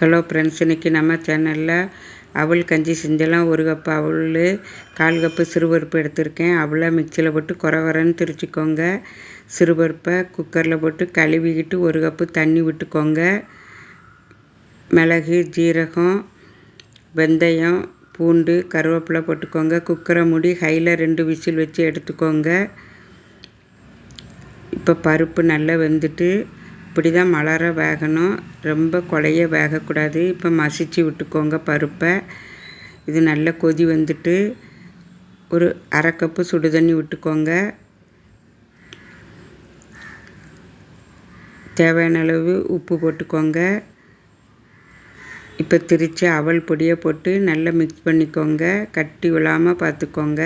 Hello friends இன்றைக்கி நம்ம சேனலில் அவள் கஞ்சி செஞ்செல்லாம் ஒரு கப்பு அவள் கால் கப்பு சிறுபருப்பு எடுத்திருக்கேன். அவளை மிக்சியில் போட்டு குறை வரன்னு திரிச்சிக்கோங்க. சிறுபருப்பை குக்கரில் போட்டு கழுவிக்கிட்டு ஒரு கப்பு தண்ணி விட்டுக்கோங்க. மிளகு ஜீரகம் வெந்தயம் பூண்டு கருவேப்பிலை போட்டுக்கோங்க. குக்கரை மூடி ஹையில் ரெண்டு விசில் வச்சு எடுத்துக்கோங்க. இப்போ பருப்பு நல்லா வெந்துட்டு இப்படி தான் மலர வேகணும். ரொம்ப குழைய வேகக்கூடாது. இப்போ மசிச்சு விட்டுக்கோங்க பருப்பை. இது நல்லா கொதி வந்துட்டு ஒரு அரை கப்பு சுடு தண்ணி விட்டுக்கோங்க. தேவையான அளவு உப்பு போட்டுக்கோங்க. இப்போ திரித்து அவல் பொடியை போட்டு நல்லா மிக்ஸ் பண்ணிக்கோங்க. கட்டி விழாமல் பார்த்துக்கோங்க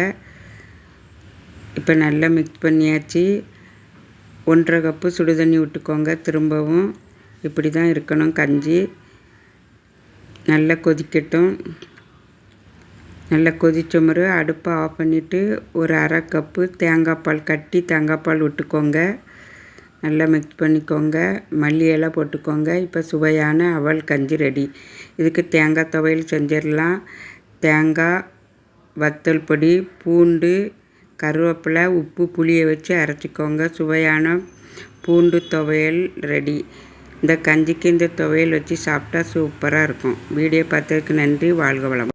இப்போ நல்லா மிக்ஸ் பண்ணியாச்சு. ஒன்றரை கப்பு சுடு தண்ணி விட்டுக்கோங்க. திரும்பவும் இப்படி தான் இருக்கணும். கஞ்சி நல்லா கொதிக்கட்டும். நல்லா கொதித்த முறை அடுப்பை ஆஃப் பண்ணிவிட்டு ஒரு அரை கப்பு தேங்காய் பால் கட்டி தேங்காய் பால் விட்டுக்கோங்க. நல்லா மிக்ஸ் பண்ணிக்கோங்க. மல்லியெல்லாம் போட்டுக்கோங்க. இப்போ சுவையான அவல் கஞ்சி ரெடி இதுக்கு தேங்காய் துவையல் செஞ்சிடலாம். தேங்காய் வத்தல் பொடி பூண்டு கருவேப்பிலை உப்பு புளியை வச்சு அரைச்சிக்கோங்க. சுவையான பூண்டு துவையல் ரெடி இந்த கஞ்சிக்கு இந்த துவையல் வச்சு சாப்பிட்டா சூப்பராக இருக்கும். வீடியோ பார்த்ததுக்கு நன்றி. வாழ்க வளம்